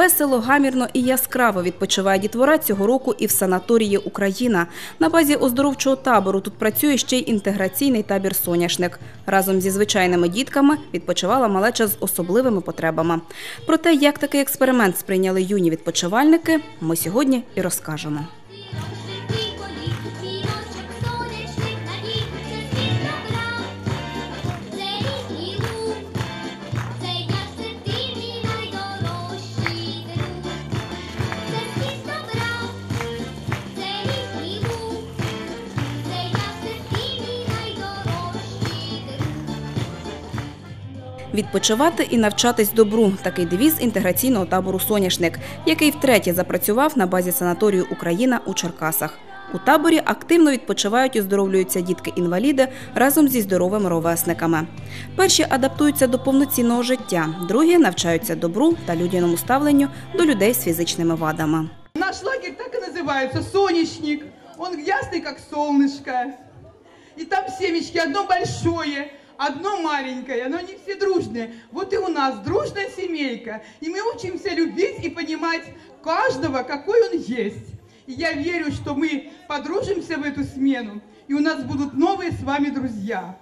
Весело, гамірно і яскраво відпочиває дітвора цього року і в санаторії Україна. На базі оздоровчого табору тут працює ще й інтеграційний табір Соняшник. Разом зі звичайними дітками відпочивала малеча з особливими потребами. Про те, як такий експеримент сприйняли юні відпочивальники, ми сьогодні і розкажемо. Відпочивати і навчатись добру – такий девіз інтеграційного табору «Соняшник», який втретє запрацював на базі санаторію «Україна» у Черкасах. У таборі активно відпочивають і оздоровлюються дітки-інваліди разом зі здоровими ровесниками. Перші адаптуються до повноцінного життя, другі навчаються добру та людяному ставленню до людей з фізичними вадами. Наш лагерь так и называется «Сонечник». Он ясный, как солнышко. И там семечки, одно большое, Одно маленькое, но они все дружные. Вот и у нас дружная семейка. И мы учимся любить и понимать каждого, какой он есть. И я верю, что мы подружимся в эту смену, и у нас будут новые с вами друзья.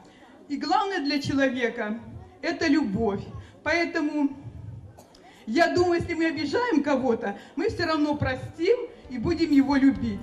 И главное для человека – это любовь. Поэтому я думаю, если мы обижаем кого-то, мы все равно простим и будем его любить.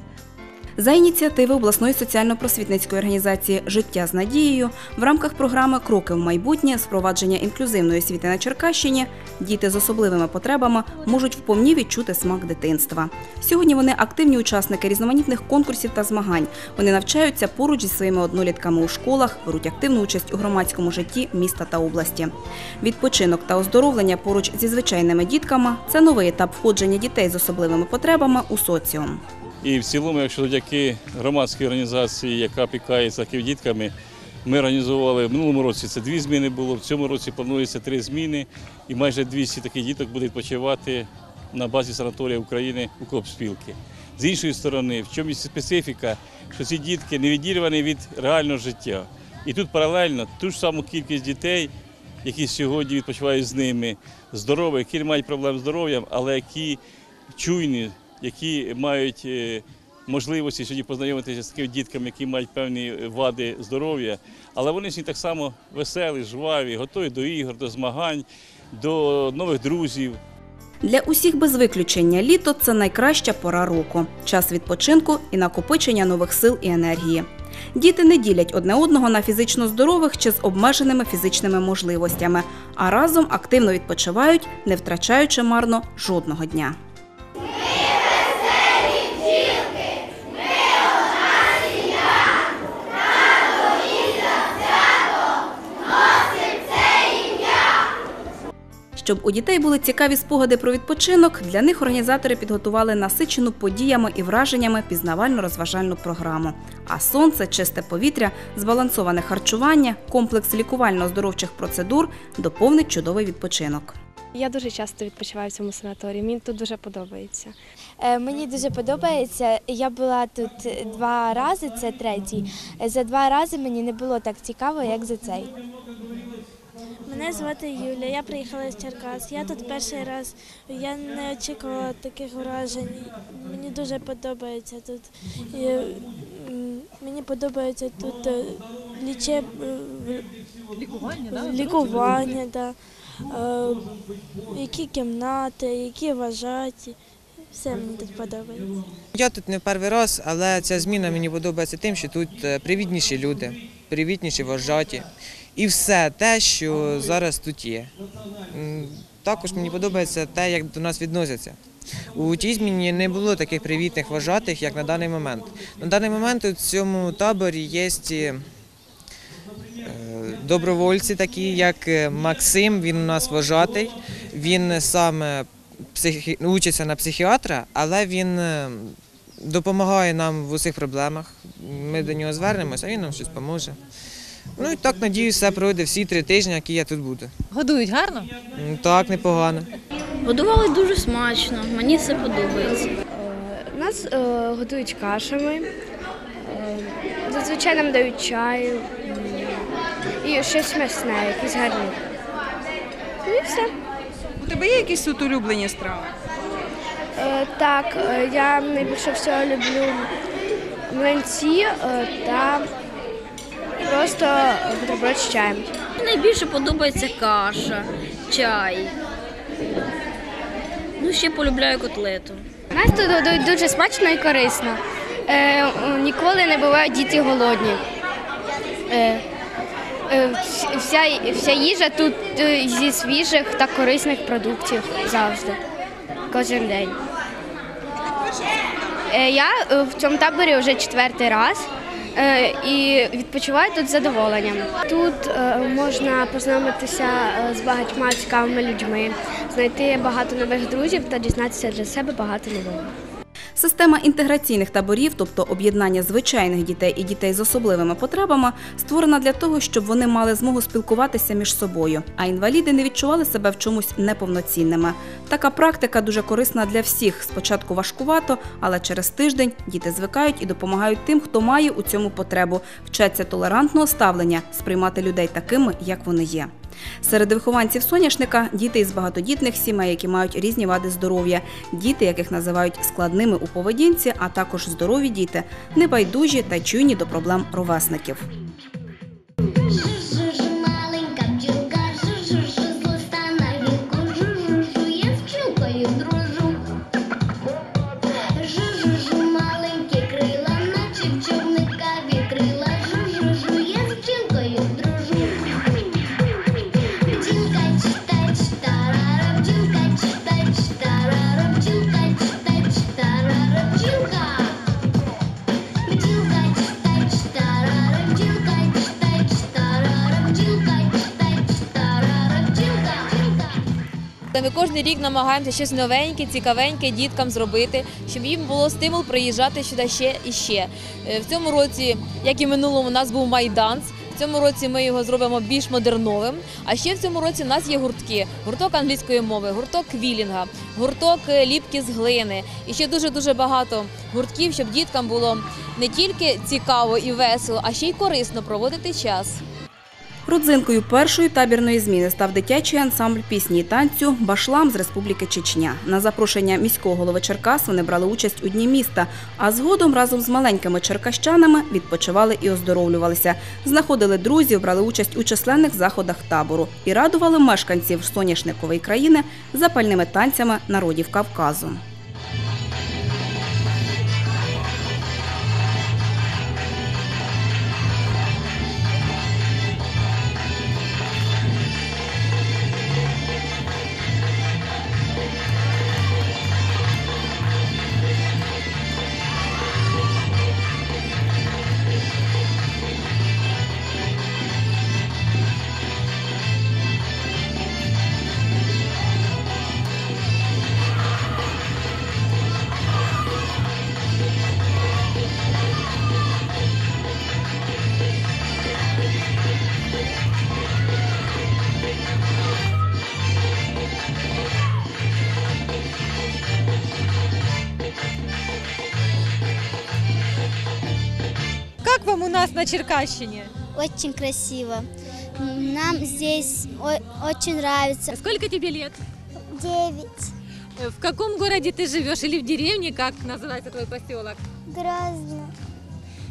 За ініціативи обласної соціально-просвітницької організації Життя з надією в рамках програми Кроки в майбутнє впровадження інклюзивної освіти на Черкащині діти з особливими потребами можуть вповні відчути смак дитинства. Сьогодні вони активні учасники різноманітних конкурсів та змагань. Вони навчаються поруч зі своїми однолітками у школах, беруть активну участь у громадському житті міста та області. Відпочинок та оздоровлення поруч зі звичайними дітками це новий етап входження дітей з особливими потребами у соціум. І в цілому, якщо завдяки громадській організації, яка пікається дітками, ми організували в минулому році це дві зміни було, в цьому році планується три зміни, і майже 200 таких діток буде відпочивати на базі санаторія України у Копспілки. З іншої сторони, в чому є специфіка, що ці дітки не відірвані від реального життя. І тут паралельно ту ж саму кількість дітей, які сьогодні відпочивають з ними, здорові, які не мають проблем з здоров'ям, але які чуйні, які мають е, можливості сьогодні познайомитися з такими дітками, які мають певні вади здоров'я, але вони сьогодні так само веселі, жваві, готові до ігор, до змагань, до нових друзів. Для усіх без виключення літо це найкраща пора року, час відпочинку і накопичення нових сил і енергії. Діти не ділять одне одного на фізично здорових чи з обмеженими фізичними можливостями, а разом активно відпочивають, не втрачаючи марно жодного дня. Щоб у дітей були цікаві спогади про відпочинок, для них організатори підготували насичену подіями і враженнями пізнавально-розважальну програму. А сонце, чисте повітря, збалансоване харчування, комплекс лікувально-оздоровчих процедур доповнить чудовий відпочинок. Я дуже часто відпочиваю в цьому санаторії. Мені тут дуже подобається. Е, Мені дуже подобається. Я була тут два рази, це третій. Е, За два рази мені не було так цікаво, як за цей. Мене звати Юля, я приїхала з Черкас. Я тут перший раз. Я не очікувала таких вражень. Мені дуже подобається тут. І, мені подобається тут е, лічеб... е, Лікування, да? лікування, да. Е, які кімнати, які вважаті. Все мені тут подобається. Я тут не перший раз, але ця зміна мені подобається тим, що тут е, привітніші люди, привітніші вожаті. І все те, що зараз тут є. Також мені подобається те, як до нас відносяться. У тій зміні не було таких привітних вожатих, як на даний момент. На даний момент у цьому таборі є е, добровольці, такі як е, Максим, він у нас вожатий. Він саме психі... учиться на психіатра, але він е, допомагає нам в усіх проблемах. Ми до нього звернемося, а він нам щось поможе. Ну і так, надіюсь, все пройде всі три тижні, які я тут буду. Годують гарно? Так, непогано. Годували дуже смачно, мені все подобається. Нас е, готують кашами, е, зазвичай нам дають чай м, і щось м'ясне, якийсь гарний. Ну і все. У тебе є якісь тут улюблені страви? Е, Так, е, я найбільше всього люблю млинці е, та просто бутерброд з чаєм. Найбільше подобається каша, чай. Ну, ще полюбляю котлету. У нас тут дуже смачно і корисно. Е, ніколи не бувають діти голодні. Е, е, вся, вся їжа тут е, зі свіжих та корисних продуктів завжди. Кожен день. Е, я е, в цьому таборі вже четвертий раз. Е, І відпочиваю тут з задоволенням. Тут е, можна познайомитися е, з багатьма цікавими людьми, знайти багато нових друзів та дізнатися для себе багато нового. Система інтеграційних таборів, тобто об'єднання звичайних дітей і дітей з особливими потребами, створена для того, щоб вони мали змогу спілкуватися між собою, а інваліди не відчували себе в чомусь неповноцінними. Така практика дуже корисна для всіх. Спочатку важкувато, але через тиждень діти звикають і допомагають тим, хто має у цьому потребу, вчаться толерантного ставлення, сприймати людей такими, як вони є. Серед вихованців соняшника діти із багатодітних сімей, які мають різні вади здоров'я, діти, яких називають складними у поведінці, а також здорові діти, небайдужі та чуйні до проблем ровесників. Ми кожен рік намагаємося щось новеньке, цікавеньке діткам зробити, щоб їм було стимул приїжджати сюди ще і ще. Е, В цьому році, як і минулому, у нас був майданс. В цьому році ми його зробимо більш модерновим. А ще в цьому році у нас є гуртки: гурток англійської мови, гурток квілінга, гурток е, ліпки з глини. І ще дуже дуже багато гуртків, щоб діткам було не тільки цікаво і весело, а ще й корисно проводити час. Родзинкою першої табірної зміни став дитячий ансамбль пісні і танцю Башлам з Республіки Чечня. На запрошення міського голови Черкас вони брали участь у дні міста, а згодом разом з маленькими черкащанами відпочивали і оздоровлювалися, знаходили друзів, брали участь у численних заходах табору і радували мешканців соняшникової країни запальними танцями народів Кавказу. Нас на Черкащине? Очень красиво. Нам здесь очень нравится. Сколько тебе лет? Девять. В каком городе ты живешь или в деревне, как называется твой поселок? Грозно.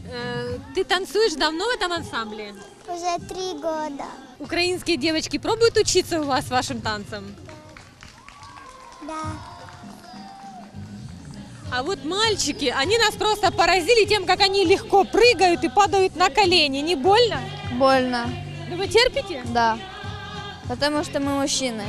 Э, Ты танцуешь давно в этом ансамбле? Уже три года. Украинские девочки пробуют учиться у вас вашим танцам? Да. А вот мальчики, они нас просто поразили тем, как они легко прыгают и падают на колени. Не больно? Больно, Ну вы терпите? да. Потому что мы мужчины.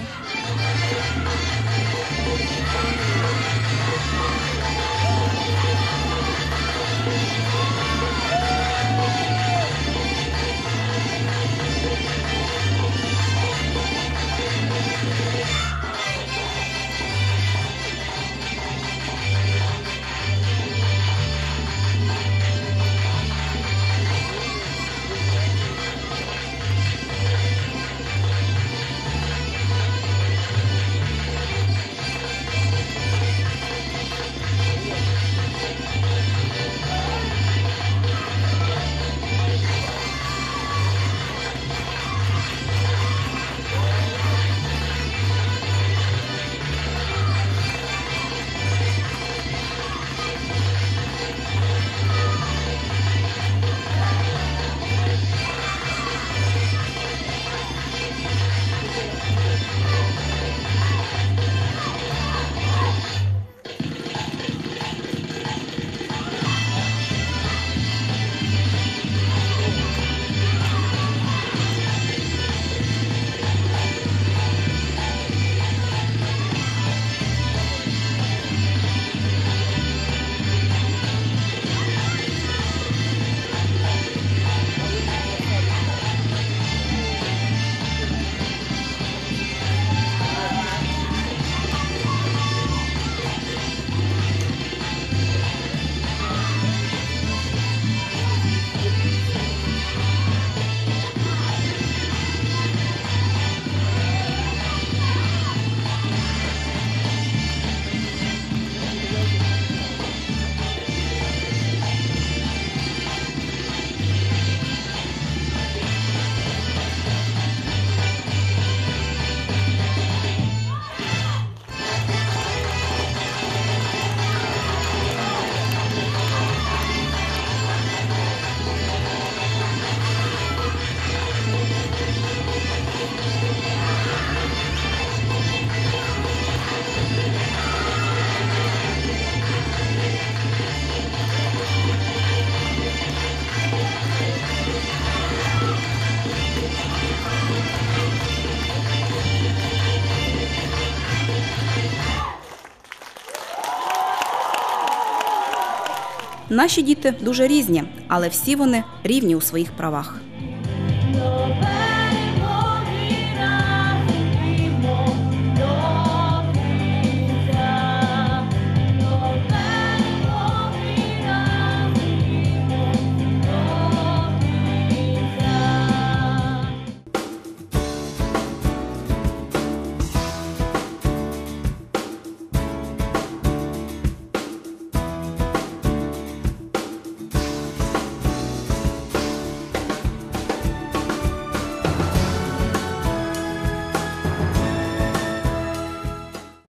Наші діти дуже різні, але всі вони рівні у своїх правах.